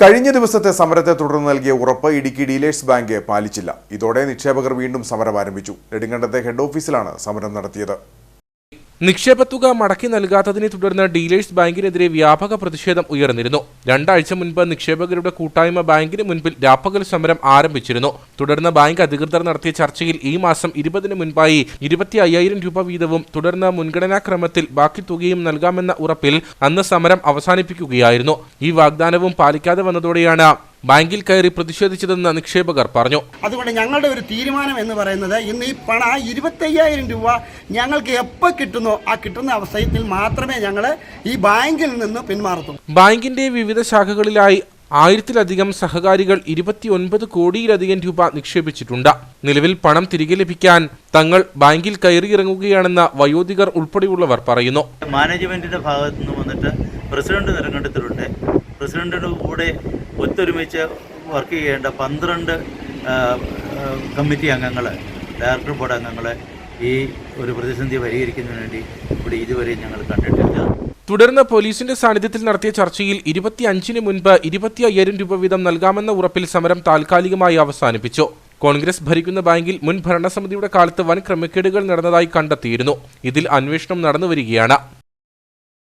കഴിഞ്ഞ ദിവസത്തെ സമരത്തെ തുടർന്ന് നൽകിയ ഉറപ്പ് ഇടുക്കി ഡീലേഴ്സ് ബാങ്ക് പാലിച്ചില്ല. ഇതോടെ നിക്ഷേപകർ വീണ്ടും സമരം ആരംഭിച്ചു. നെടുങ്കണ്ടത്തെ ഹെഡ് ഓഫീസിലാണ് സമരം നടത്തിയത്. നിക്ഷേപത്തുക മടക്കി നൽകാത്തതിനെ തുടർന്ന് ഡീലേഴ്സ് ബാങ്കിനെതിരെ വ്യാപക പ്രതിഷേധം ഉയർന്നിരുന്നു. രണ്ടാഴ്ച മുൻപ് നിക്ഷേപകരുടെ കൂട്ടായ്മ ബാങ്കിന് മുൻപിൽ രാപ്പകൽ സമരം ആരംഭിച്ചിരുന്നു. തുടർന്ന് ബാങ്ക് അധികൃതർ നടത്തിയ ചർച്ചയിൽ ഈ മാസം ഇരുപതിന് മുൻപായി ഇരുപത്തി അയ്യായിരം രൂപ വീതവും തുടർന്ന് മുൻഗണനാക്രമത്തിൽ ബാക്കി തുകയും നൽകാമെന്ന ഉറപ്പിൽ അന്ന് സമരം അവസാനിപ്പിക്കുകയായിരുന്നു. ഈ വാഗ്ദാനവും പാലിക്കാതെ വന്നതോടെയാണ് ബാങ്കിൽ കയറി പ്രതിഷേധിച്ചതെന്ന് നിക്ഷേപകർ പറഞ്ഞു. അതുകൊണ്ട് ഞങ്ങളുടെ ഒരു തീരുമാനം എന്ന് പറയുന്നത് ഇന്ന് ഈ പണം ആ ഇരുപത്തയ്യായിരം രൂപ ഞങ്ങൾക്ക് എപ്പോൾ കിട്ടുന്നോ ആ കിട്ടുന്ന അവസരത്തിൽ മാത്രമേ ഞങ്ങൾ ഈ ബാങ്കിൽ നിന്ന് പിന്മാറത്തു ബാങ്കിന്റെ വിവിധ ശാഖകളിലായി ആയിരത്തിലധികം സഹകാരികൾ ഇരുപത്തിയൊൻപത് കോടിയിലധികം രൂപ നിക്ഷേപിച്ചിട്ടുണ്ട്. നിലവിൽ പണം തിരികെ ലഭിക്കാൻ തങ്ങൾ ബാങ്കിൽ കയറിയിറങ്ങുകയാണെന്ന് വയോധികർ ഉൾപ്പെടെയുള്ളവർ പറയുന്നു. മാനേജ്മെന്റിന്റെ ഭാഗത്തുനിന്ന് വന്നിട്ട് പ്രസിഡന്റ് തിരഞ്ഞെടുത്തിട്ടുണ്ട് പ്രസിഡന്റിന്റെ കൂടെ ഒത്തൊരുമിച്ച് വർക്ക് ചെയ്യേണ്ട പന്ത്രണ്ട് കമ്മിറ്റി അംഗങ്ങൾ ഡയറക്ടർ ബോർഡ് അംഗങ്ങൾ ഈ ഒരു പ്രതിസന്ധി പരിഹരിക്കുന്നതിന് വേണ്ടി ഇവിടെ ഇതുവരെ ഞങ്ങൾ കണ്ടിട്ടില്ല. തുടർന്ന് പോലീസിന്റെ സാന്നിധ്യത്തിൽ നടത്തിയ ചർച്ചയിൽ ഇരുപത്തിയഞ്ചിന് മുൻപ് ഇരുപത്തി അയ്യായിരം രൂപ വീതം നൽകാമെന്ന ഉറപ്പിൽ സമരം താൽക്കാലികമായി അവസാനിപ്പിച്ചു. കോൺഗ്രസ് ഭരിക്കുന്ന ബാങ്കിൽ മുൻ ഭരണസമിതിയുടെ കാലത്ത് വൻ ക്രമക്കേടുകൾ നടന്നതായി കണ്ടെത്തിയിരുന്നു. ഇതിൽ അന്വേഷണം നടന്നുവരികയാണ്.